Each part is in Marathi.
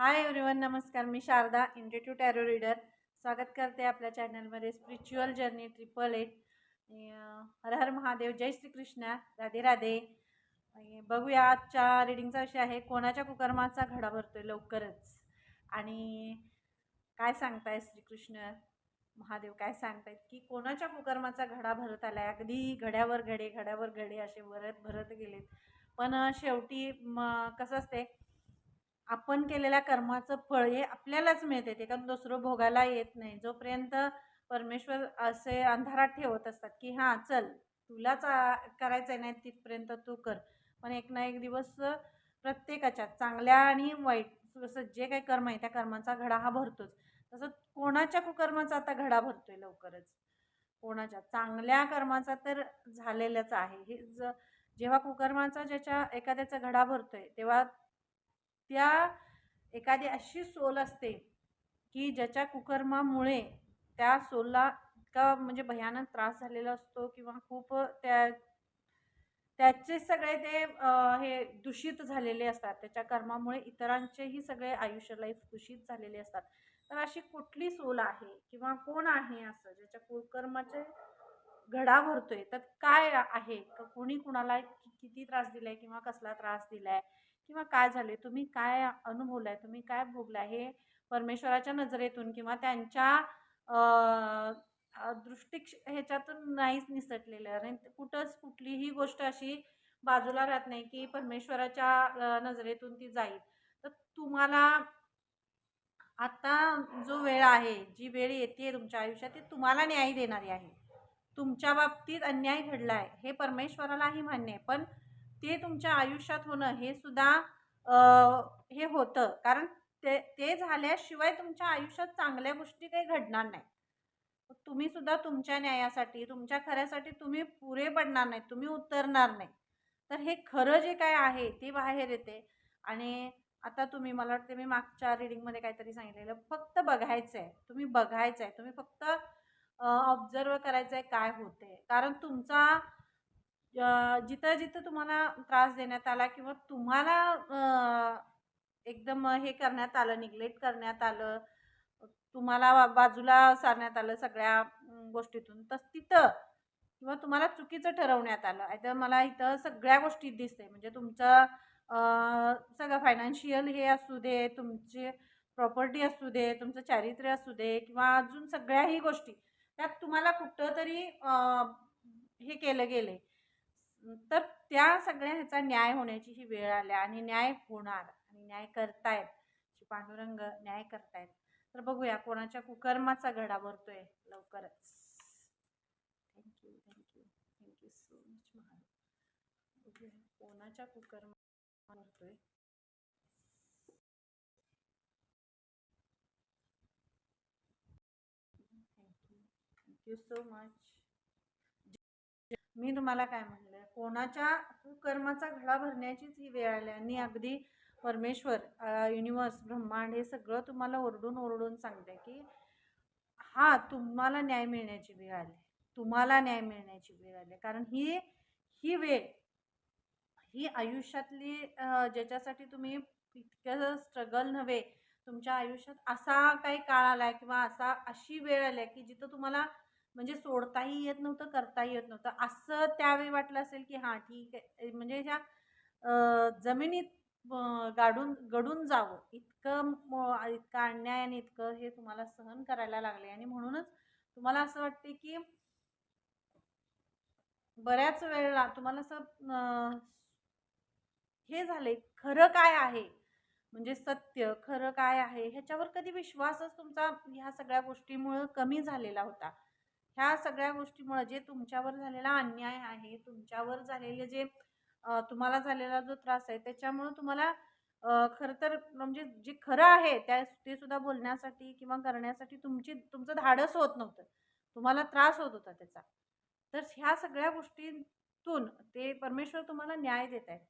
हाय एव्हरीवन नमस्कार. मी शारदा इंडिट्यू टॅरो रीडर स्वागत करते आपल्या चॅनलमध्ये स्पिरिच्युअल जर्नी ट्रिपल एट हर हर महादेव जय श्रीकृष्ण. राधे राधे. बघूया आजच्या रिडिंगचा विषय आहे कोणाच्या कुकर्माचा घडा भरतोय लवकरच? आणि काय सांगताय श्रीकृष्ण? महादेव काय सांगतायत की कोणाच्या कुकर्माचा घडा भरत आलाय? अगदी घड्यावर घडे घड्यावर घडे असे भरत भरत गेलेत. पण शेवटी म कसं असते आपण केलेल्या कर्माचं फळ हे आपल्यालाच मिळते ते कारण दुसरं भोगायला येत नाही. जोपर्यंत परमेश्वर असे अंधारात ठेवत असतात की हां चल तुलाच करायचं आहे नाही तिथपर्यंत तू कर. पण एक ना एक दिवस प्रत्येकाच्या चांगल्या आणि वाईट जसं जे काही कर्म आहे त्या कर्माचा घडा हा भरतोच. तसं कोणाच्या कुकर्माचा आता घडा भरतोय लवकरच? कोणाच्या? चांगल्या कर्माचा तर झालेलाच आहे. हे ज जेव्हा कुकर्माचा ज्याच्या एखाद्याचा घडा भरतोय तेव्हा त्या एखादी अशी सोल असते की ज्याच्या कुकर्मामुळे त्या सोलला इतका म्हणजे भयानक त्रास झालेला असतो किंवा खूप त्या त्याचे सगळे ते हे दूषित झालेले असतात. त्याच्या कर्मामुळे इतरांचेही सगळे आयुष्य लाईफ दूषित झालेले असतात. तर अशी कुठली सोल आहे किंवा कोण आहे असं ज्याच्या कुकर्माचे घडा भरतोय तर काय आहे? कोणी कुणाला किती त्रास दिलाय किंवा कसला त्रास दिलाय? किंवा काय झाले तुम्ही काय अनुभवलाय? तुम्ही काय भोगलाय? हे परमेश्वराच्या नजरेतून किंवा त्यांच्या अं, दृष्टी ह्याच्यातून नाहीच निसटलेलं आणि कुठंच कुठलीही गोष्ट अशी बाजूला राहत नाही की परमेश्वराच्या नजरेतून ती जाईल. तर तुम्हाला आत्ता जो वेळ आहे जी वेळ येते तुमच्या आयुष्यात ती तुम्हाला न्याय देणारी आहे. तुमच्या बाबतीत अन्याय घडला आहे हे परमेश्वरालाही मान्य आहे. पण ते तुमच्या आयुष्यात होणं हे सुद्धा हे होतं. कारण ते ते झाल्याशिवाय तुमच्या आयुष्यात चांगल्या गोष्टी काही घडणार नाही तुम्ही सुद्धा तुमच्या न्यायासाठी तुमच्या खऱ्यासाठी तुम्ही पुरे पडणार नाही तुम्ही उतरणार नाही तर हे खरं जे काय आहे ते बाहेर येते. आणि आता तुम्ही मला वाटते मी मागच्या रिडिंगमध्ये काहीतरी सांगितलेलं फक्त बघायचं आहे तुम्ही बघायचं आहे तुम्ही फक्त ऑब्झर्व करायचं आहे काय होते कारण तुमचा जिथं जिथं तुम्हाला त्रास देण्यात आला किंवा तुम्हाला एकदम हे करण्यात आलं निग्लेक्ट करण्यात आलं तुम्हाला बाजूला सारण्यात आलं सगळ्या गोष्टीतून तर तिथं किंवा तुम्हाला चुकीचं ठरवण्यात आलं. आता मला इथं सगळ्या गोष्टी दिसते म्हणजे तुमचं सगळं फायनान्शियल हे असू दे तुमची प्रॉपर्टी असू दे तुमचं चारित्र्य असू दे किंवा अजून सगळ्याही गोष्टी त्यात तुम्हाला कुठं तरी हे केलं गेले तर त्या सगळ्या ह्याचा न्याय होण्याची ही वेळ आल्या आणि न्याय होणार आणि न्याय करतायत श्री पांडुरंग न्याय करतायत. तर बघूया कोणाच्या कुकर्माचा घडा भरतोय लवकरच. Thank you thank you thank you so much Maharaj. बघूया कोणाच्या कुकर्मा भरतोय. Thank you thank you so much मी तुम्हाला काय म्हणलं? कोणाच्या कुकर्माचा घडा भरण्याचीच ही वेळ आली आणि अगदी परमेश्वर युनिवर्स ब्रह्मांड हे सगळं तुम्हाला ओरडून ओरडून सांगते की हा तुम्हाला न्याय मिळण्याची वेळ आली. तुम्हाला न्याय मिळण्याची वेळ आली. कारण ही ही वेळ ही आयुष्यातली ज्याच्यासाठी तुम्ही इतकं स्ट्रगल नव्हे तुमच्या आयुष्यात असा काही काळ आला किंवा असा अशी वेळ आली की जिथं तुम्हाला म्हणजे सोडताही येत नव्हतं करताही येत नव्हतं. असं त्यावेळी वाटलं असेल की हां ठीक आहे. म्हणजे ह्या जमिनीत गाडून गडून जावं. इतकं इतकं अन्याय आणि इतकं हे तुम्हाला सहन करायला लागले. आणि म्हणूनच तुम्हाला असं वाटते की बऱ्याच वेळेला तुम्हाला असं हे झाले खरं काय आहे? म्हणजे सत्य खरं काय आहे? ह्याच्यावर कधी विश्वासच तुमचा ह्या सगळ्या गोष्टीमुळं कमी झालेला होता. ह्या सगळ्या गोष्टीमुळं जे तुमच्यावर झालेला अन्याय आहे तुमच्यावर झालेले जे तुम्हाला झालेला जो त्रास आहे त्याच्यामुळं तुम्हाला खरं तर म्हणजे जे खरं आहे त्या ते सुद्धा बोलण्यासाठी किंवा करण्यासाठी तुमची तुमचं धाडस होत नव्हतं. तुम्हाला त्रास होत होता त्याचा. तर ह्या सगळ्या गोष्टींतून ते परमेश्वर तुम्हाला न्याय देत आहेत.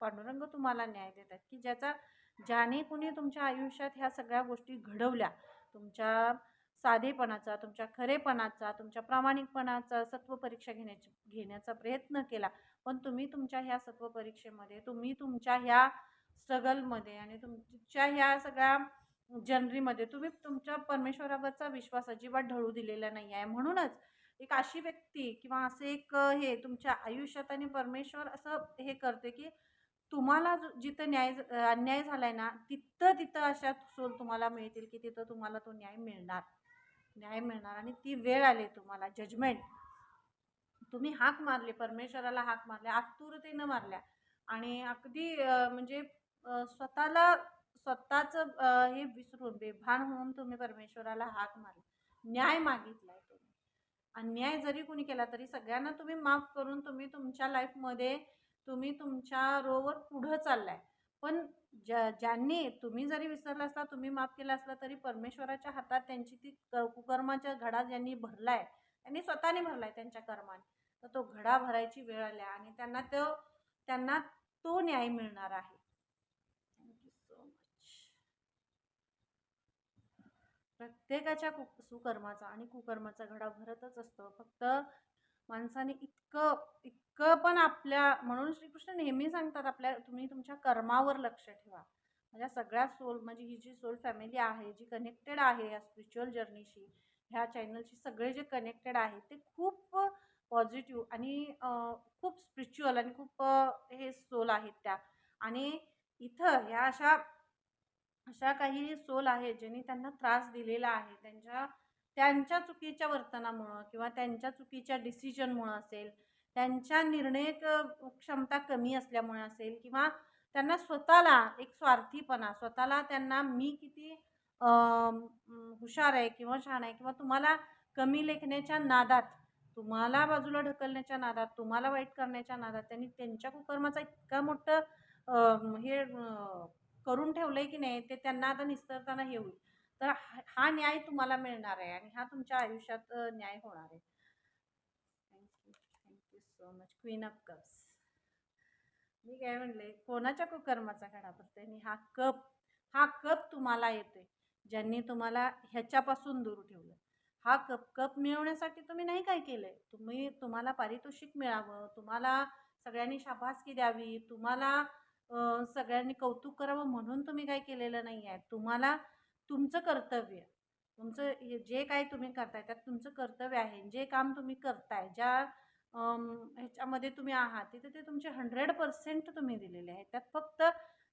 पांडुरंग तुम्हाला न्याय देत आहेत की ज्याचा ज्याने कुणी तुमच्या आयुष्यात ह्या सगळ्या गोष्टी घडवल्या तुमच्या साधेपणाचा तुमच्या खरेपणाचा तुमच्या प्रामाणिकपणाचा सत्व परीक्षा घेण्याची घेण्याचा प्रयत्न केला. पण तुम्ही तुमच्या ह्या सत्व परीक्षेमध्ये तुम्ही तुमच्या ह्या स्ट्रगलमध्ये आणि तुमच्या ह्या सगळ्या जनरीमध्ये तुम्ही तुमच्या परमेश्वरावरचा विश्वास अजिबात ढळू दिलेला नाही आहे. म्हणूनच एक अशी व्यक्ती किंवा असे एक हे तुमच्या आयुष्यात आणि परमेश्वर असं हे करते की तुम्हाला जो- जिथं न्याय ज- अन्याय झालाय ना तिथं तिथं अशा सोल तुम्हाला मिळतील की तिथं तुम्हाला तो न्याय मिळणार. न्याय मिळणार आणि ती वेळ आली तुम्हाला जजमेंट तुम्ही हाक मारले परमेश्वराला हाक मारल्या आतुरतेनं मारल्या. आणि अगदी म्हणजे स्वतःला स्वतःचं हे विसरून बेभान होऊन तुम्ही परमेश्वराला हाक मारला. न्याय मागितला आहे तुम्ही. अन्याय जरी कोणी केला तरी सगळ्यांना तुम्ही माफ करून तुम्ही तुमच्या लाईफमध्ये तुम्ही तुमच्या रोवर पुढं चाललाय. पण ज्या ज्यांनी तुम्ही जरी विसरला असला तुम्ही माफ केला असला तरी परमेश्वराच्या हातात त्यांची ती क- घडा ज्यांनी भरलाय त्यांनी स्वतःने भरलाय त्यांच्या कर्माने. तर तो घडा भरायची वेळ आल्या आणि त्यांना तो त्यांना तो न्याय मिळणार आहे. थँक्यू सो मच प्रत्येकाच्या कु सुकर्माचा आणि कुकर्माचा घडा भरतच असतो. फक्त माणसाने इतकं इतकं पण आपल्या म्हणून श्रीकृष्ण नेहमी सांगतात आपल्या तुम्ही तुमच्या कर्मावर लक्ष ठेवा. माझ्या सगळ्या सोल म्हणजे ही जी सोल फॅमिली आहे जी कनेक्टेड आहे या स्पिरिच्युअल जर्नीशी ह्या चॅनलशी सगळे जे कनेक्टेड आहे ते खूप पॉझिटिव्ह आणि खूप स्पिरिच्युअल आणि खूप हे सोल आहेत त्या. आणि इथं ह्या अशा अशा काही सोल आहेत ज्यांनी त्यांना त्रास दिलेला आहे त्यांच्या त्यांच्या चुकीच्या वर्तनामुळं किंवा त्यांच्या चुकीच्या डिसिजनमुळं असेल त्यांच्या निर्णय क्षमता कमी असल्यामुळे असेल किंवा त्यांना स्वतःला एक स्वार्थीपणा स्वतःला त्यांना मी किती हुशार आहे किंवा छान आहे किंवा तुम्हाला कमी लेखण्याच्या नादात तुम्हाला बाजूला ढकलण्याच्या नादात तुम्हाला वाईट करण्याच्या नादात त्यांनी त्यांच्या कुकर्माचा इतका मोठं हे करून ठेवलं आहे की नाही ते त्यांना आता निस्तरताना हे होईल. तर हा न्याय तुम्हाला मिळणार आहे आणि हा तुमच्या आयुष्यात न्याय होणार आहे. Thank you thank you so much queen of cups मी काय म्हणले कोणाच्या कुकर्माचा घडा पडतोय? आणि हा कप हा कप तुम्हाला येतोय ज्यांनी तुम्हाला ह्याच्यापासून दूर ठेवलं हा कप कप मिळवण्यासाठी तुम्ही नाही काय केलंय? तुम्ही तुम्हाला पारितोषिक मिळावं तुम्हाला सगळ्यांनी शाबासकी द्यावी तुम्हाला सगळ्यांनी कौतुक करावं म्हणून तुम्ही काय केलेलं नाही आहे तुम्हाला तुमचं कर्तव्य. तुमचं जे काय तुम्ही करताय त्यात तुमचं कर्तव्य आहे. जे काम तुम्ही करताय ज्या ह्याच्यामध्ये तुम्ही आहात तिथे ते तुमचे हंड्रेड पर्सेंट तुम्ही दिलेले आहे त्यात फक्त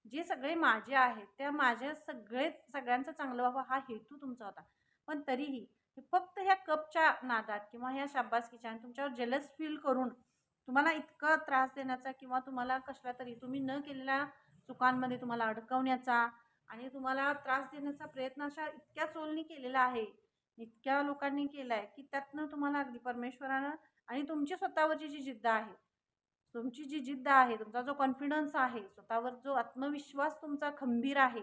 जे सगळे माझे आहेत त्या माझ्या सगळे सगळ्यांचं चांगलं व्हावं हा हेतू तुमचा होता. पण तरीही फक्त ह्या कपच्या नादात किंवा ह्या शाबासकीच्या आणि तुमच्यावर जेलस फील करून तुम्हाला इतका त्रास देण्याचा किंवा तुम्हाला कसला तरी तुम्ही न केलेल्या चुकांमध्ये तुम्हाला अडकवण्याचा आणि तुम्हाला त्रास देण्याचा प्रयत्न अशा इतक्या चोलनी केलेला आहे इतक्या लोकांनी केला आहे की त्यातनं तुम्हाला अगदी परमेश्वरानं आणि तुमची स्वतःवरची जी जिद्द आहे तुमची जी जिद्द आहे तुमचा जो कॉन्फिडन्स आहे स्वतःवर जो आत्मविश्वास तुमचा खंबीर आहे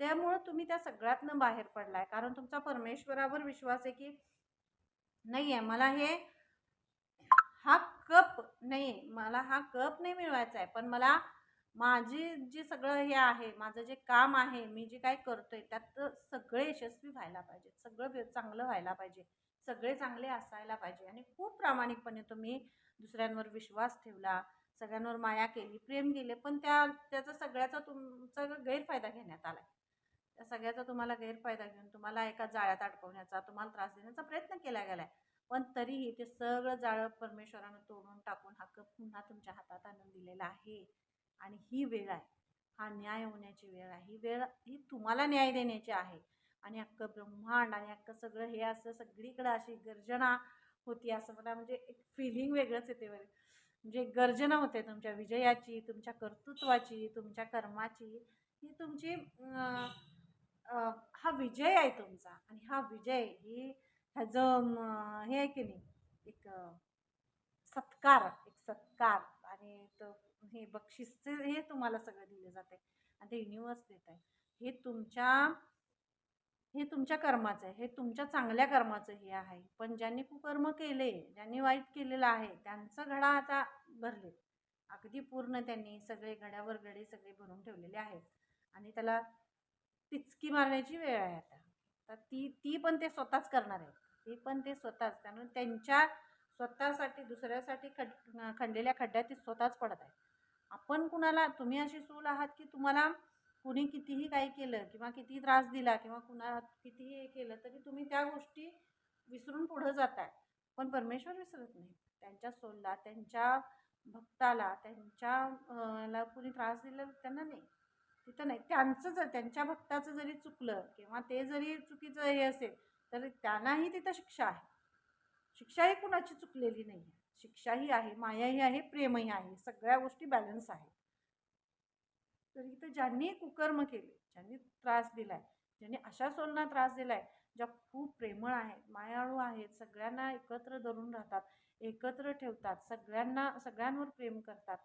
त्यामुळं तुम्ही त्या सगळ्यातनं बाहेर पडलाय. कारण तुमचा परमेश्वरावर विश्वास आहे की नाही आहे मला हे हा कप नाही मला हा कप नाही मिळवायचा आहे पण मला माझी जे सगळं हे आहे माझं जे काम आहे मी जे काय करतोय त्यात सगळे यशस्वी व्हायला पाहिजे सगळं चांगलं व्हायला पाहिजे. सगळे चांगले असायला पाहिजे. आणि खूप प्रामाणिकपणे तुम्ही दुसऱ्यांवर विश्वास ठेवला सगळ्यांवर माया केली प्रेम केले पण त्या त्याचा सगळ्याचा तुमचा गैरफायदा घेण्यात आला त्या सगळ्याचा तुम्हाला गैरफायदा घेऊन तुम्हाला एका जाळ्यात अडकवण्याचा तुम्हाला त्रास देण्याचा प्रयत्न केला गेलाय. पण तरीही ते सगळं जाळं परमेश्वरानं तोडून टाकून हा कप पुन्हा तुमच्या हातात आणून दिलेला आहे. आणि ही वेळ आहे. हा न्याय होण्याची वेळ आहे. ही वेळ ही तुम्हाला न्याय देण्याची आहे. आणि अख्खं ब्रह्मांड आणि अख्खं सगळं हे असं सगळीकडं अशी गर्जना होती असं मला म्हणजे एक फिलिंग वेगळंच येते वगैरे म्हणजे गर्जना होते तुमच्या विजयाची तुमच्या कर्तृत्वाची तुमच्या कर्माची. ही तुमची हा विजय आहे तुमचा. आणि हा विजय ही ह्याचं हे आहे की नाही? एक सत्कार एक सत्कार. आणि तो हे बक्षीसचे हे तुम्हाला सगळं दिले जाते आणि ते युनिवर्स देत आहे. हे तुमच्या हे तुमच्या कर्माचं आहे. हे तुमच्या चांगल्या कर्माचं हे आहे. पण ज्यांनी कुकर्म केले ज्यांनी वाईट केलेलं आहे त्यांचं घडा आता भरले अगदी पूर्ण त्यांनी सगळे घड्यावर घडे सगळे भरून ठेवलेले आहेत. आणि त्याला तिचकी मारण्याची वेळ आहे आता. तर ती ती पण ते स्वतःच करणार आहेत. ती पण ते स्वतःच. त्यामुळे त्यांच्या स्वतःसाठी दुसऱ्यासाठी खड खणलेल्या खड्ड्यात ते स्वतःच पडत आहेत. आपण कुणाला तुम्ही अशी सूल आहात की तुम्हाला कुणी कितीही काही केलं किंवा कितीही त्रास दिला किंवा कुणा कितीही हे केलं तरी तुम्ही त्या गोष्टी विसरून पुढं जाताय. पण परमेश्वर विसरत नाही. त्यांच्या सोलला त्यांच्या भक्ताला त्यांच्या ला कुणी त्रास दिला त्यांना नाही. तिथं नाही. त्यांचं जर त्यांच्या भक्ताचं जरी चुकलं किंवा ते जरी चुकीचं हे असेल तर त्यांनाही तिथं शिक्षा आहे. शिक्षा ही कुणाची चुकलेली नाही आहे शिक्षाही आहे मायाही आहे प्रेमही आहे सगळ्या गोष्टी बॅलन्स आहेत. तर इथं ज्यांनी कुकर्म केले ज्यांनी त्रास दिलाय ज्यांनी अशा सोलना त्रास दिलाय ज्या खूप प्रेमळ आहेत मायाळू आहेत सगळ्यांना एकत्र धरून राहतात एकत्र ठेवतात सगळ्यांना सगळ्यांवर प्रेम करतात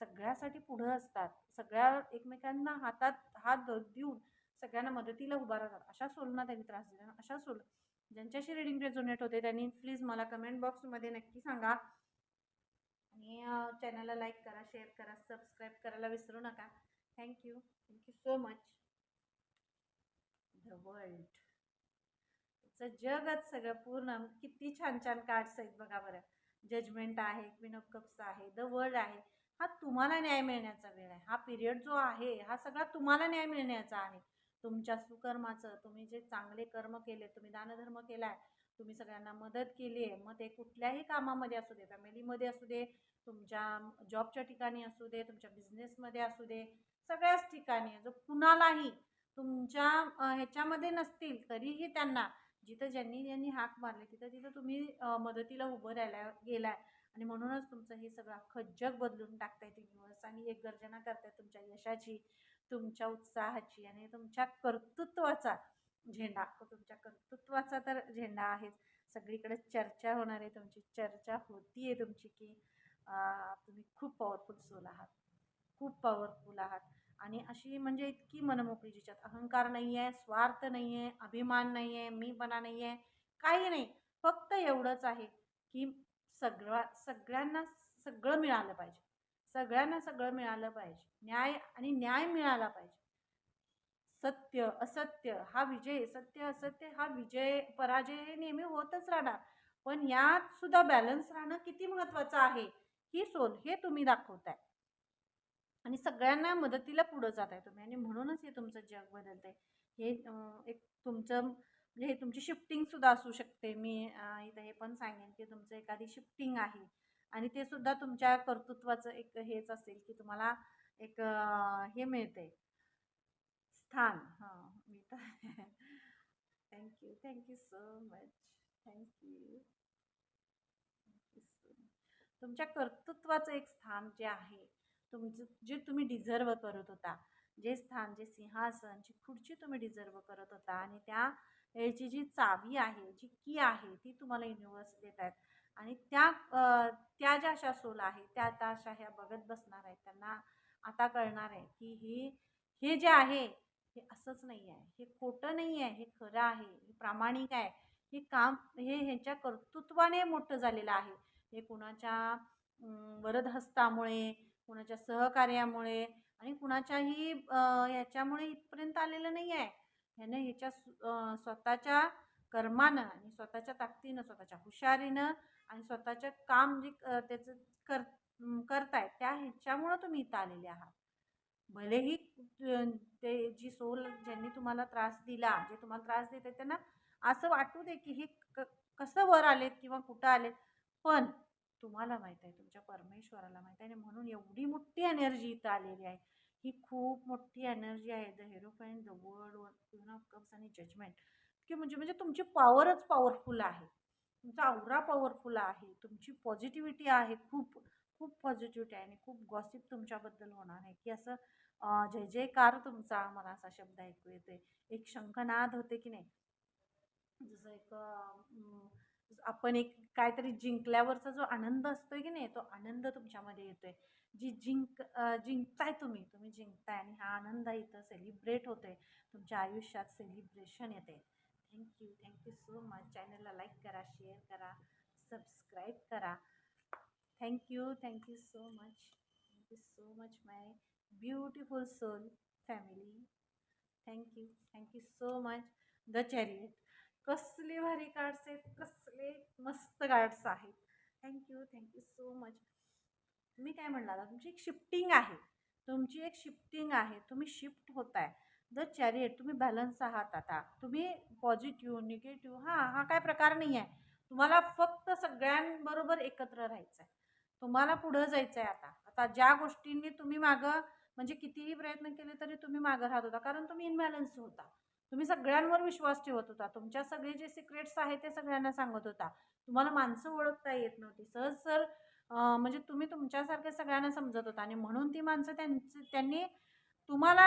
सगळ्यासाठी पुढं असतात सगळ्या एकमेकांना हातात हात देऊन सगळ्यांना मदतीला उभा राहतात अशा सोलना त्यांनी त्रास दिला अशा सोल ज्यांच्याशी रिडिंग रेझोनेट होते त्यांनी प्लीज मला कमेंट बॉक्समध्ये नक्की सांगा. आणि चॅनलला लाईक करा शेअर करा सबस्क्राईब करायला विसरू नका. Thank you thank you so much the world जगच सगळं पूर्ण. किती छान छान कार्ड्स आहेत बघा बरं. जजमेंट आहे क्वीन ऑफ कप्स आहे द वर्ल्ड आहे. हा तुम्हाला न्याय मिळण्याचा वेळ आहे. हा पिरियड जो आहे हा सगळा तुम्हाला न्याय मिळण्याचा आहे. तुमच्या सुकर्माचं तुम्ही जे चांगले कर्म केले तुम्ही दानधर्म केलाय तुम्ही सगळ्यांना मदत केली आहे मग ते कुठल्याही कामामध्ये असू दे फॅमिलीमध्ये असू दे तुमच्या जॉबच्या ठिकाणी असू दे तुमच्या बिझनेसमध्ये असू दे सगळ्याच ठिकाणी जो कुणालाही तुमच्या ह्याच्यामध्ये नसतील तरीही त्यांना जिथं ज्यांनी ज्यांनी हाक मारले तिथं तिथं तुम्ही मदतीला उभं राहिला गेलाय आणि म्हणूनच तुमचं हे सगळं खज्जग जग बदलून टाकतायत युनिवर्स आणि एक गर्जना करतायत तुमच्या यशाची. तुमच्या उत्साहाची आणि तुमच्या कर्तृत्वाचा झेंडा. तुमच्या कर्तृत्वाचा तर झेंडा आहेच. सगळीकडे चर्चा होणार आहे. तुमची चर्चा होती आहे तुमची की तुम्ही खूप पॉवरफुल सोल आहात. खूप पॉवरफुल आहात. आणि अशी म्हणजे इतकी मनमोकळी जिच्यात अहंकार नाही आहे स्वार्थ नाही आहे अभिमान नाही आहे मीपणा नाही आहे काही नाही. फक्त एवढंच आहे की सगळ्या सगळ्यांना सगळं मिळालं पाहिजे. सगळ्यांना सगळं मिळालं पाहिजे. न्याय आणि न्याय मिळाला पाहिजे. सत्य असत्य हा विजय सत्य असत्य हा विजय पराजय हे नेहमी होतच राहणार. पण यात सुद्धा बॅलन्स राहणं किती महत्त्वाचं आहे ही सोल हे तुम्ही दाखवताय. आणि सगळ्यांना मदतीला पुढं जात आहे तुम्ही. आणि म्हणूनच हे तुमचं जग बदलतं आहे हे एक तुमचं म्हणजे हे तुमची शिफ्टिंग सुद्धा असू शकते. मी इथं हे पण सांगेन की तुमचं एखादी शिफ्टिंग आहे. आणि ते सुद्धा तुमच्या कर्तृत्वाचं एक हेच असेल की तुम्हाला एक हे मिळते स्थान. हां मी तर thank you thank you so much thank you तुमच्या कर्तृत्वाचं एक स्थान जे आहे तुमचं जे तुम्ही डिझर्व करत होता जे स्थान जे सिंहासन जी खुर्ची तुम्ही डिझर्व करत होता आणि त्या याची जी चावी आहे जी की आहे ती तुम्हाला युनिवर्स देत आहेत आणि त्या त्या ज्या अशा सोल आहे त्या आता अशा ह्या बघत बसणार आहेत. त्यांना आता कळणार आहे की हे हे जे आहे हे असंच नाही आहे. हे खोटं नाही आहे. हे खरं आहे. हे प्रामाणिक आहे. हे काम हे ह्यांच्या कर्तृत्वाने मोठं झालेलं आहे. हे कुणाच्या वरदहस्तामुळे कुणाच्या सहकार्यामुळे आणि कुणाच्याही ह्याच्यामुळे इथपर्यंत आलेलं नाही आहे. ह्यानं ह्याच्या स्वतःच्या कर्मानं आणि स्वतःच्या ताकदीनं स्वतःच्या हुशारीनं आणि स्वतःच्या काम जे त्याचं कर करताय त्या ह्याच्यामुळं तुम्ही इथं आलेले आहात. भलेही ते जी सोल ज्यांनी तुम्हाला त्रास दिला जे तुम्हाला त्रास देते त्यांना असं वाटू दे की हे क कसं वर आलेत किंवा कुठं आलेत पण तुम्हाला माहीत आहे तुमच्या परमेश्वराला माहीत आहे आणि म्हणून एवढी मोठी एनर्जी इथं आलेली आहे. ही खूप मोठी एनर्जी आहे. The hierophant the world four of cups आणि जजमेंट की म्हणजे म्हणजे तुमची पॉवरच पॉवरफुल आहे. तुमचा आवरा पॉवरफुल आहे. तुमची पॉझिटिव्हिटी आहे. खूप खूप पॉझिटिव्हिटी आहे आणि खूप गॉसिप तुमच्याबद्दल होणार आहे. की असं जय जयकार तुमचा मला असा शब्द ऐकू येते एक शंखनाद होते की नाही? जसं एक आपण एक काहीतरी जिंकल्यावरचा जो आनंद असतो की नाही तो आनंद तुमच्यामध्ये येतोय. जी जिंक जिंकताय तुम्ही तुम्ही जिंकताय आणि हा आनंद इथं सेलिब्रेट होतोय. तुमच्या आयुष्यात सेलिब्रेशन येते. Thank you thank you so much चॅनलला लाईक करा शेअर करा सबस्क्राईब करा. Thank you thank you so much thank you so much my beautiful soul family thank you thank you so much the chariot कसले भारी कार्ड्स आहेत कसले मस्त कार्ड्स आहेत. थँक्यू थँक्यू सो मच तुम्ही काय म्हणणार तुमची एक शिफ्टिंग आहे. तुमची एक शिफ्टिंग आहे. तुम्ही शिफ्ट होत आहे द चॅरियट तुम्ही बॅलन्स आहात आता. तुम्ही पॉझिटिव्ह निगेटिव्ह हां हा काय प्रकार नाही आहे तुम्हाला फक्त सगळ्यांबरोबर एकत्र राहायचं आहे तुम्हाला पुढं जायचं आहे आता. आता ज्या गोष्टींनी तुम्ही मागं म्हणजे कितीही प्रयत्न केले तरी तुम्ही मागं राहत होता कारण तुम्ही इनबॅलन्स होता. तुम्ही सगळ्यांवर विश्वास ठेवत होता. तुमच्या सगळे जे सिक्रेट्स आहेत ते सगळ्यांना सांगत होता. तुम्हाला माणसं ओळखता येत नव्हती. सहज सर म्हणजे तुम्ही तुमच्यासारखे सगळ्यांना समजत होता आणि म्हणून ती माणसं त्यांची त्यांनी तुम्हाला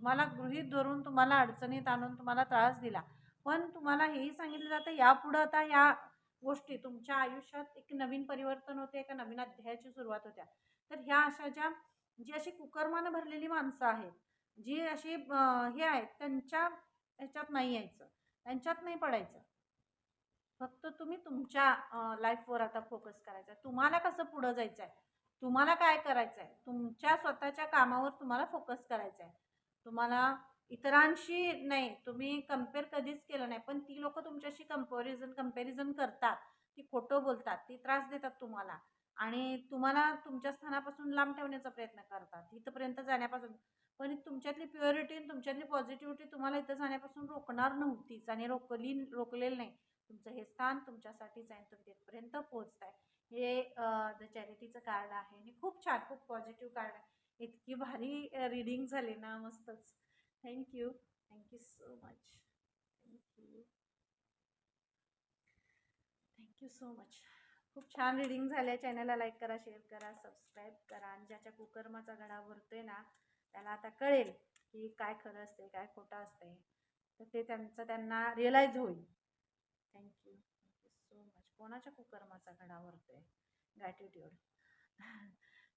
तुम्हाला गृहीत धरून तुम्हाला अडचणीत आणून तुम्हाला त्रास दिला. पण तुम्हाला हेही सांगितलं जातं यापुढं आता या गोष्टी तुमच्या आयुष्यात एक नवीन परिवर्तन होते एका नवीन अध्यायाची सुरुवात होत्या. तर ह्या अशा ज्या जी अशी कुकर्मानं भरलेली माणसं आहेत जी अशी हे आहेत त्यांच्या ह्याच्यात नाही यायचं त्यांच्यात नाही पडायचं. फक्त तुम्ही तुमच्या लाईफवर आता फोकस करायचा आहे तुम्हाला कसं पुढं जायचं आहे तुम्हाला काय करायचं आहे तुमच्या स्वतःच्या कामावर तुम्हाला फोकस करायचा आहे तुम्हाला इतरांशी नाही तुम्ही कंपेअर कधीच केलं नाही पण ती लोक तुमच्याशी कंपॅरिझन कंपॅरिझन करतात. ती खोटं बोलतात ती त्रास देतात तुम्हाला. आणि तुम्हाला तुमच्या स्थानापासून लांब ठेवण्याचा प्रयत्न करतात इथंपर्यंत जाण्यापासून. पण तुमच्यातली प्युरिटी तुमच्यातली पॉझिटिव्हिटी तुम्हाला इथं जाण्यापासून रोखणार नव्हतीच आणि रोखली रोखलेलं नाही. तुमचं हे स्थान तुमच्यासाठीच आहे तुम्ही तिथपर्यंत पोहोचताय. हे द चॅरिटीचं कार्ड आहे आणि खूप छान खूप पॉझिटिव्ह कार्ड आहे. इतकी भारी रिडिंग झाली ना मस्तच. Thank you thank you so much thank you thank you so much खूप छान रिडिंग झाल्या आहे. चॅनलला लाईक करा शेअर करा सबस्क्राईब करा. आणि ज्याच्या कुकर्माचा गडा भरतोय ना त्याला आता कळेल की काय खरं असते काय खोटं असते तर ते त्यांचं त्यांना रिअलाईज होईल. थँक्यू थँक्यू सो मच कोणाच्या कुकर्माचा घडा भरतोय ग्रॅटिट्यूड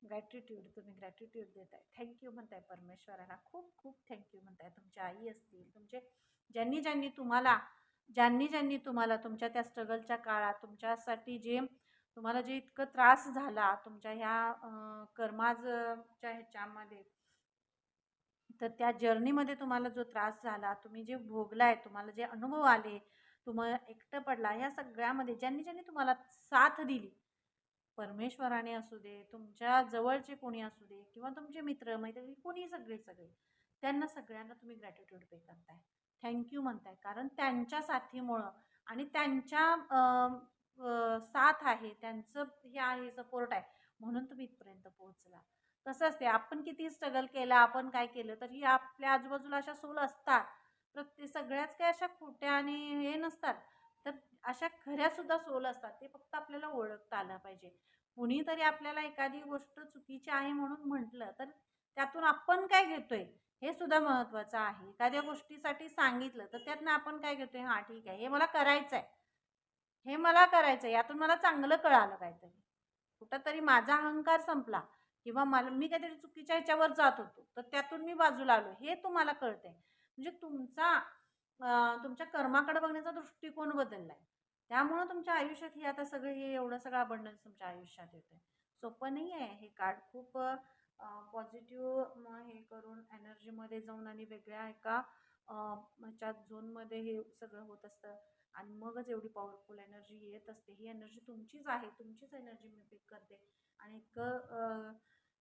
ग्रॅटिट्यूड तुम्ही ग्रॅटिट्यूड देताय. थँक्यू म्हणताय परमेश्वराला. खूप खूप थँक्यू म्हणताय. तुमच्या आई असतील तुमचे ज्यांनी ज्यांनी तुम्हाला ज्यांनी ज्यांनी तुम्हाला तुमच्या त्या स्ट्रगलच्या काळात तुमच्यासाठी जे तुम्हाला जे इतकं त्रास झाला तुमच्या ह्या कर्माजच्या ह्याच्यामध्ये तर त्या जर्नीमध्ये तुम्हाला जो त्रास झाला तुम्ही जे भोगलाय तुम्हाला जे अनुभव आले तुम्हाला एकटं पडला ह्या सगळ्यामध्ये ज्यांनी ज्यांनी तुम्हाला साथ दिली परमेश्वराने असू दे तुमच्या जवळचे कोणी असू दे किंवा तुमचे मित्र मैत्रिणी कोणी सगळे सगळे त्यांना सगळ्यांना तुम्ही ग्रॅटिट्यूड पे करताय. थँक्यू म्हणताय. कारण त्यांच्या साथीमुळं आणि त्यांच्या साथ आहे त्यांचं हे आहे सपोर्ट आहे म्हणून तुम्ही इथपर्यंत पोहोचला. कसं असते आपण किती स्ट्रगल केला आपण काय केलं तरी आपल्या आजूबाजूला अशा सोल असतात. प्रत्येक सगळ्याच काय अशा खोट्या आणि हे नसतात. तर अशा खऱ्यासुद्धा सोल असतात ते फक्त आपल्याला ओळखता आलं पाहिजे. कुणीतरी आपल्याला एखादी गोष्ट चुकीची आहे म्हणून म्हटलं तर त्यातून आपण काय घेतोय? हे सुद्धा महत्त्वाचं आहे. एखाद्या गोष्टीसाठी सांगितलं तर त्यातनं आपण काय घेतोय? हां ठीक आहे. हे मला करायचं आहे हे मला करायचं आहे यातून मला चांगलं कळालं काहीतरी. कुठंतरी माझा अहंकार संपला किंवा मला मी काहीतरी चुकीच्या ह्याच्यावर जात होतो तर त्यातून मी बाजूला आलो. हे तुम्हाला कळतंय. म्हणजे तुमचा तुमच्या कर्माकडे बघण्याचा दृष्टिकोन बदलला आहे त्यामुळं तुमच्या आयुष्यात हे आता सगळं हे एवढं सगळं अबंडन्स तुमच्या आयुष्यात येतं आहे सोपं नाही आहे हे कार्ड खूप पॉझिटिव्ह हे करून एनर्जीमध्ये जाऊन आणि वेगळ्या एका ह्याच्यात झोनमध्ये हे सगळं होत असतं. आणि मगच एवढी पॉवरफुल एनर्जी येत असते. ही एनर्जी तुमचीच आहे. तुमचीच एनर्जी मी पिक करते. आणि इतकं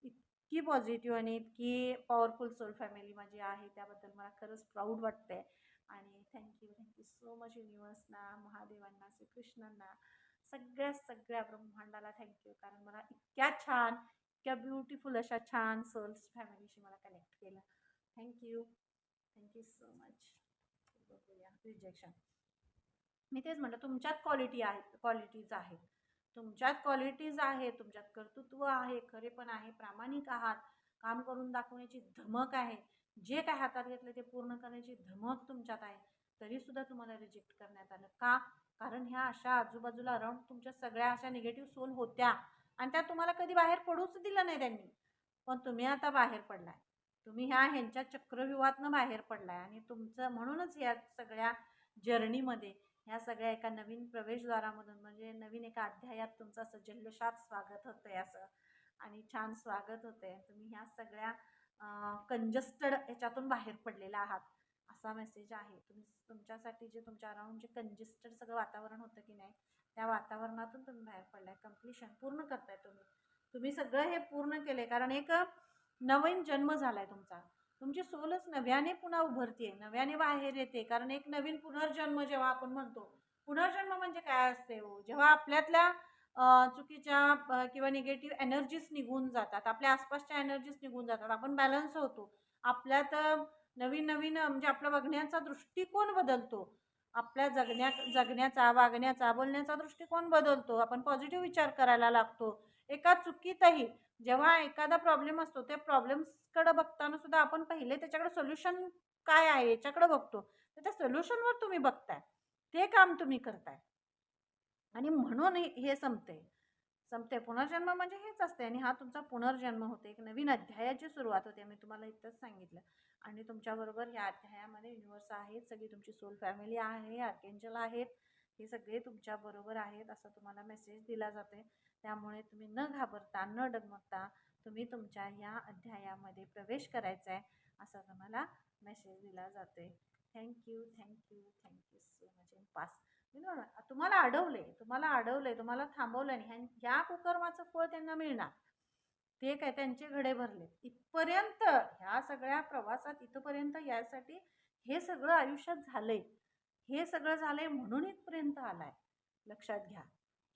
इतकी पॉझिटिव्ह आणि इतकी पॉवरफुल सोल फॅमिली माझी आहे. त्याबद्दल मला खरंच प्राऊड वाटते आणि thank you thank you so much युनिवर्सना महादेवांना श्रीकृष्णांना सगळ्या सगळ्या ब्रह्मांडाला थँक्यू कारण मला इतक्या छान इतक्या ब्युटिफुल अशा छान सोल्स फॅमिलीशी मला कनेक्ट केलं. Thank you thank you so much बघूया. रिजेक्शन मी तेच म्हटलं तुमच्यात क्वालिटी आहे क्वालिटीज आहेत. तुमच्यात क्वालिटीज आहे तुमच्यात कर्तृत्व आहे खरेपण आहे प्रामाणिक आहात काम करून दाखवण्याची धमक आहे. जे काय हातात घेतलं ते पूर्ण करण्याची धमक तुमच्यात आहे तरीसुद्धा तुम्हाला रिजेक्ट करण्यात आलं. का? कारण ह्या अशा आजूबाजूला अराउंड तुमच्या सगळ्या अशा निगेटिव्ह सोल होत्या आणि त्या तुम्हाला कधी बाहेर पडूच दिलं नाही त्यांनी. पण तुम्ही आता बाहेर पडलाय. तुम्ही ह्या ह्यांच्या चक्रव्यूहातनं बाहेर पडलाय आणि तुमचं म्हणूनच या सगळ्या जर्नीमध्ये ह्या सगळ्या एका नवीन प्रवेशद्वारामधून म्हणजे नवीन एका अध्यायात तुमचं असं जल्लोषात स्वागत होतं आहे असं आणि छान स्वागत होतं आहे तुम्ही ह्या सगळ्या कंजस्टड ह्याच्यातून बाहेर पडलेला आहात असा मेसेज आहे. तुम्ही तुमच्यासाठी जे तुमच्या अराउंड जे कंजेस्टेड सगळं वातावरण होतं की नाही त्या वातावरणातून तुम्ही बाहेर पडलाय. कम्प्लिशन पूर्ण करताय तुम्ही. तुम्ही सगळं हे पूर्ण केलंय. कारण एक नवीन जन्म झालाय तुमचा. तुमची सोलच नव्याने पुन्हा उभरते नव्याने बाहेर येते. कारण एक नवीन पुनर्जन्म जेव्हा आपण म्हणतो पुनर्जन्म म्हणजे काय असते हो? जेव्हा आपल्यातल्या चुकीच्या किंवा निगेटिव्ह एनर्जीज निघून जातात. आपल्या आसपासच्या एनर्जीज निघून जातात. आपण बॅलन्स होतो. आपल्यात नवीन नवीन म्हणजे आपला बघण्याचा दृष्टिकोन बदलतो. आपल्या जगण्या जगण्याचा वागण्याचा बोलण्याचा दृष्टिकोन बदलतो. आपण पॉझिटिव्ह विचार करायला लागतो. एका चुकीतही जेव्हा एखादा प्रॉब्लेम असतो त्या प्रॉब्लेम्सकडे बघताना सुद्धा आपण पहिले त्याच्याकडे सोल्युशन काय आहे याच्याकडे बघतो. तर त्या सोल्युशनवर तुम्ही बघताय. ते काम तुम्ही करताय. आणि म्हणून हे संपते. संपते. पुनर्जन्म म्हणजे हेच असते आणि हा तुमचा पुनर्जन्म होते. एक नवीन अध्यायाची सुरुवात होते. मी तुम्हाला इथंच सांगितलं. आणि तुमच्याबरोबर या अध्यायामध्ये युनिवर्स आहेत सगळी तुमची सोल फॅमिली आहे आर्केंजल आहेत हे सगळे तुमच्याबरोबर आहेत असं तुम्हाला मेसेज दिला जाते त्यामुळे तुम्ही न घाबरता न डगमगता तुम्ही तुमच्या या अध्यायामध्ये प्रवेश करायचा आहे असा तुम्हाला मेसेज दिला जाते thank you thank you thank you so much in पास तुम्हाला अडवले तुम्हाला अडवले तुम्हाला थांबवलं नाही. ह्यां- ह्या कुकर्माचं फळ त्यांना मिळणार. ते काय त्यांचे घडे भरले इथपर्यंत ह्या सगळ्या प्रवासात इथपर्यंत यासाठी हे सगळं आयुष्यात झालंय. हे सगळं झालंय म्हणून इथपर्यंत आलाय. लक्षात घ्या.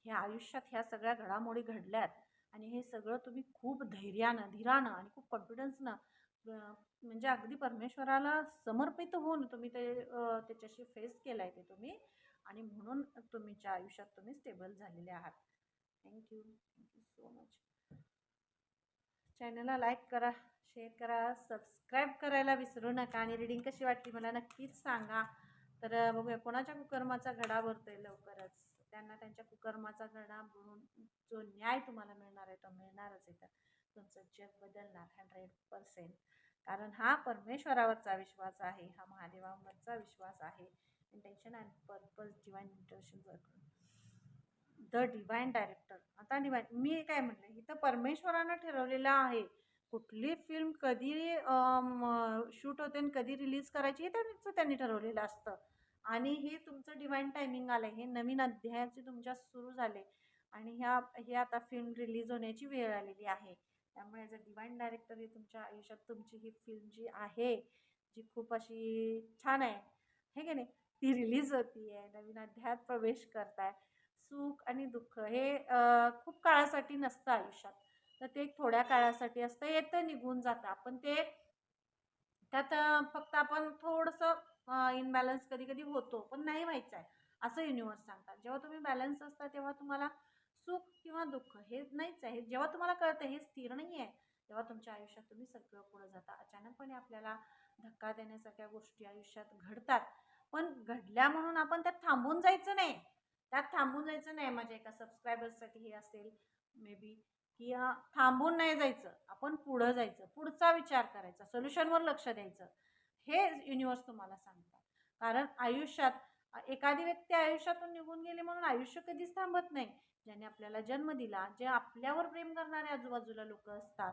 ह्या आयुष्यात ह्या सगळ्या घडामोडी घडल्यात. आणि हे सगळं तुम्ही खूप धैर्यानं धीरानं आणि खूप कॉन्फिडन्सनं म्हणजे अगदी परमेश्वराला समर्पित होऊन तुम्ही ते त्याच्याशी फेस केलं आहे ते तुम्ही. आणि म्हणून तुमच्या आयुष्यात तुम्ही स्टेबल झालेले आहात. Thank you thank you so much चॅनलला लाईक करा शेअर करा सबस्क्राईब करायला विसरू नका आणि रिडिंग कशी वाटली मला नक्कीच सांगा. तर बघूया कोणाच्या कुकर्माचा घडा भरतोय लवकरच? त्यांना त्यांच्या कुकर्माचा घडा भरून जो न्याय तुम्हाला मिळणार आहे तो मिळणारच आहे. तर तुमचं जग बदलणार हंड्रेड पर्सेंट कारण हा परमेश्वरावरचा विश्वास आहे हा महादेवावरचा विश्वास आहे. Intention and purpose divine intervention the divine director आता डिवाईन मी काय म्हणलं इथं परमेश्वरानं ठरवलेलं आहे. कुठली फिल्म कधी शूट होते आणि कधी रिलीज करायची हे त्यांचं त्यांनी ठरवलेलं असतं. आणि हे तुमचं डिवाईन टायमिंग आलं हे नवीन अध्यायाचे तुमच्या सुरू झाले. आणि ह्या हे आता फिल्म रिलीज होण्याची वेळ आलेली आहे. त्यामुळे ॲज अ डिवाईन डायरेक्टर हे तुमच्या आयुष्यात तुमची ही फिल्म जी आहे जी खूप अशी छान आहे. हे की नाही? ती रिलीज होती आहे. नवीन अध्यायात प्रवेश करताय. सुख आणि दुःख हे खूप काळासाठी नसतं आयुष्यात. तर ते एक थोड्या काळासाठी असतं. येतं निघून जातं. आपण ते त्यात फक्त आपण थोडंसं इनबॅलन्स कधी कधी होतो पण नाही व्हायचं आहे असं युनिवर्स सांगतात. जेव्हा तुम्ही बॅलन्स असता तेव्हा तुम्हाला सुख किंवा दुःख हे नाहीच आहे. जेव्हा तुम्हाला कळतं हे स्थिर नाही आहे तेव्हा तुमच्या आयुष्यात तुम्ही सगळं पुढं जाता. अचानकपणे आपल्याला धक्का देण्यासारख्या गोष्टी आयुष्यात घडतात. पण घडल्या म्हणून आपण त्यात थांबून जायचं नाही. त्यात थांबून जायचं नाही माझ्या एका सबस्क्रायबर्ससाठी हे असेल मे बी की थांबून नाही जायचं. आपण पुढं जायचं. पुढचा विचार करायचा. सोल्युशनवर लक्ष द्यायचं. हे युनिवर्स तुम्हाला सांगतात. कारण आयुष्यात एखादी व्यक्ती आयुष्यातून निघून गेली म्हणून आयुष्य कधीच थांबत नाही. ज्याने आपल्याला जन्म दिला जे आपल्यावर प्रेम करणारे आजूबाजूला लोक असतात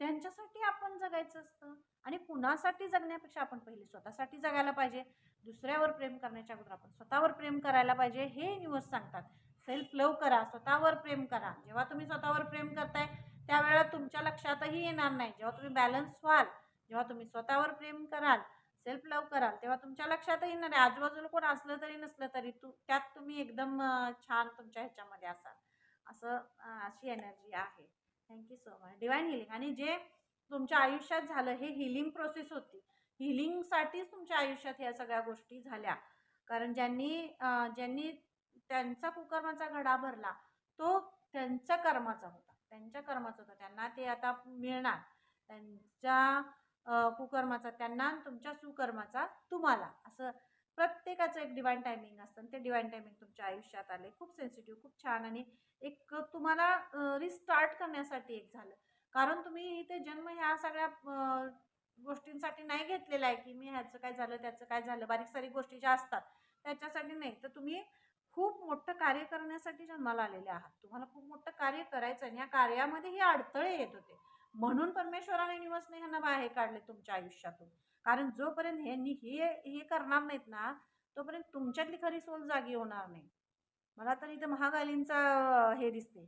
त्यांच्यासाठी आपण जगायचं असतं. आणि कुणासाठी जगण्यापेक्षा आपण पहिले स्वतःसाठी जगायला पाहिजे. दुसऱ्यावर प्रेम करण्याच्या अगोदर आपण स्वतःवर प्रेम करायला पाहिजे हे न्यूज सांगतात. सेल्फ लव करा स्वतःवर प्रेम करा. जेव्हा तुम्ही स्वतःवर प्रेम करताय त्यावेळेला तुमच्या लक्षातही येणार नाही. जेव्हा तुम्ही बॅलन्स व्हाल जेव्हा तुम्ही स्वतःवर प्रेम कराल सेल्फ लव कराल तेव्हा तुमच्या लक्षातही येणार आहे आजूबाजूला कोण असलं तरी नसलं तरी तू त्यात तुम्ही एकदम छान तुमच्या ह्याच्यामध्ये असाल. असं अशी एनर्जी आहे. Thank you so much divine healing आणि जे तुमच्या आयुष्यात झालं हे हिलिंग प्रोसेस होती. हिलिंगसाठीच तुमच्या आयुष्यात ह्या सगळ्या गोष्टी झाल्या. कारण ज्यांनी ज्यांनी त्यांचा कुकर्माचा घडा भरला तो त्यांच्या कर्माचा होता. त्यांच्या कर्माचा होता. त्यांना ते आता मिळणार. त्यांच्या कुकर्माचा त्यांना तुमच्या सुकर्माचा तुम्हाला. असं प्रत्येकाचं एक डिवाईन टायमिंग असतं आणि ते डिवाईन टायमिंग तुमच्या आयुष्यात आले. खूप सेन्सिटिव्ह खूप छान आणि एक तुम्हाला रिस्टार्ट करण्यासाठी एक झालं. कारण तुम्ही इथे जन्म ह्या सगळ्या गोष्टींसाठी नाही घेतलेला आहे की मी ह्याचं काय झालं त्याचं काय झालं बारीक सारीक गोष्टी ज्या असतात त्याच्यासाठी नाही. तर तुम्ही खूप मोठं कार्य करण्यासाठी जन्माला आलेले आहात. तुम्हाला खूप मोठं कार्य करायचं आणि या कार्यामध्ये हे अडथळे येत होते. म्हणून परमेश्वराने निवसने ह्यांना बाहेर काढले तुमच्या आयुष्यातून. कारण जोपर्यंत ह्यांनी हे हे करणार नाहीत ना तोपर्यंत तुमच्यातली खरी सोल जागी होणार नाही. मला तर इथं महागालींचा हे दिसते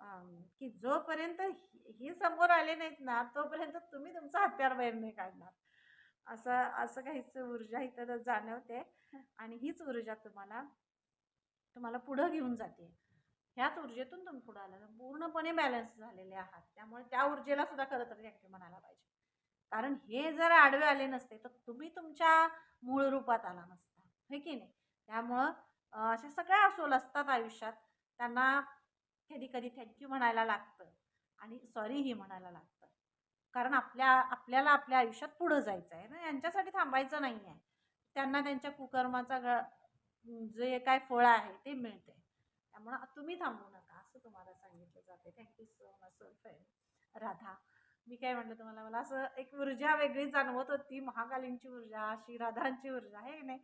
की जोपर्यंत हे हे समोर आले नाहीत ना तोपर्यंत तुम्ही तुमचं हत्यार बाहेर नाही काढणार. असं असं काहीच ऊर्जा इथं जाणवते. आणि हीच ऊर्जा तुम्हाला तुम्हाला पुढं घेऊन जाते. ह्याच ऊर्जेतून तुम्ही पुढं आला. पूर्णपणे बॅलन्स झालेले आहात. त्यामुळे त्या ऊर्जेला सुद्धा खरं तर थँक्यू म्हणायला पाहिजे. कारण हे जर आडवे आले नसते तर तुम्ही तुमच्या मूळ रूपात आला नसता. हे की नाही? त्यामुळं असे सगळे असोल असतात आयुष्यात. त्यांना कधी कधी थँक्यू म्हणायला लागतं. आणि सॉरीही म्हणायला लागतं. कारण आपल्या आपल्याला आपल्या आयुष्यात पुढं जायचं आहे ना. यांच्यासाठी थांबायचं नाही आहे त्यांना त्यांच्या कुकर्माचा ग जे काय फळ आहे ते मिळते त्यामुळं तुम्ही थांबू नका असं तुम्हाला सांगितलं जाते thank you so much so friend Radha मी काय म्हटलं तुम्हाला मला असं एक ऊर्जा वेगळी जाणवत होती. महाकालींची ऊर्जा अशी राधांची ऊर्जा आहे की नाही?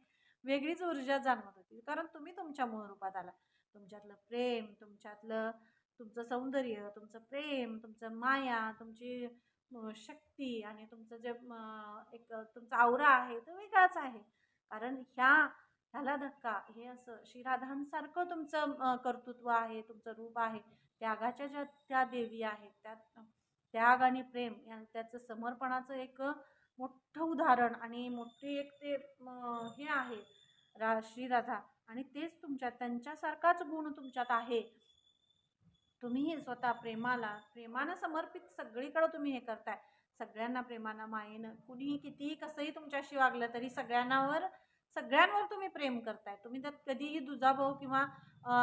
वेगळीच ऊर्जा जाणवत होती. कारण तुम्ही तुमच्या मूळ रूपात आला तुमच्यातलं प्रेम तुमच्यातलं तुमचं सौंदर्य तुमचं प्रेम तुमचं माया तुमची शक्ती आणि तुमचं जे एक तुमचा आवरा आहे तो वेगळाच आहे. कारण ह्या ह्याला धक्का हे असं श्रीराधांसारखं तुमचं कर्तृत्व आहे तुमचं रूप आहे. त्यागाच्या ज्या त्या देवी आहेत त्या त्याग आणि प्रेम या त्याचं समर्पणाचं एक मोठं उदाहरण आणि मोठी एक ते हे आहे रा श्रीराधा. आणि तेच तुमच्यात त्यांच्यासारखाच गुण तुमच्यात आहे. तुम्हीही स्वतः प्रेमाला प्रेमानं समर्पित सगळीकडं तुम्ही हे करताय. सगळ्यांना प्रेमानं मायेनं कुणीही कितीही कसंही तुमच्याशी वागलं तरी सगळ्यांनावर सगळ्यांवर तुम्ही प्रेम करताय. तुम्ही त्यात कधीही दुजाभाऊ किंवा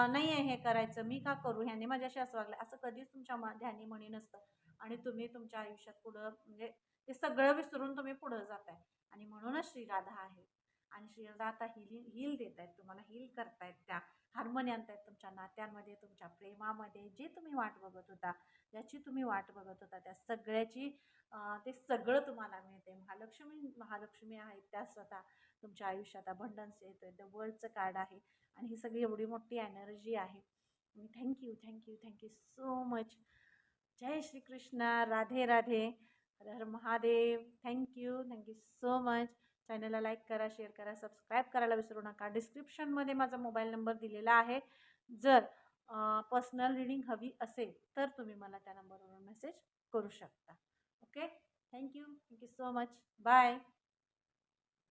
नाही आहे हे करायचं. मी का करू? ह्याने माझ्याशी असं वागलं. असं कधीच तुमच्या मा ध्यानी म्हणी नसतं. आणि तुम्ही तुमच्या आयुष्यात पुढं म्हणजे ते सगळं विसरून तुम्ही पुढं जाताय. आणि म्हणूनच श्रीराधा आहे. आणि श्रीराधा आता हिल हिल देत आहेत तुम्हाला हिल करतायत त्या हार्मोनी आणतायत तुमच्या नात्यांमध्ये तुमच्या प्रेमामध्ये जे तुम्ही वाट बघत होता ज्याची तुम्ही वाट बघत होता त्या सगळ्याची ते सगळं तुम्हाला मिळते महालक्ष्मी महालक्ष्मी आहेत त्या स्वतः तुमच्या आयुष्यात अभंडन्स येतो आहे द वर्ल्डचं कार्ड आहे आणि ही सगळी एवढी मोठी एनर्जी आहे. Thank you thank you thank you so much जय श्रीकृष्ण. राधे राधे. हर हर Mahadev. Thank you thank you so much चॅनलला लाईक करा शेअर करा सबस्क्राईब करायला विसरू नका. डिस्क्रिप्शनमध्ये माझा मोबाईल नंबर दिलेला आहे. जर पर्सनल रिडिंग हवी असेल तर तुम्ही मला त्या नंबरवर मेसेज करू शकता. Okay? Thank you. Thank you so much. Bye.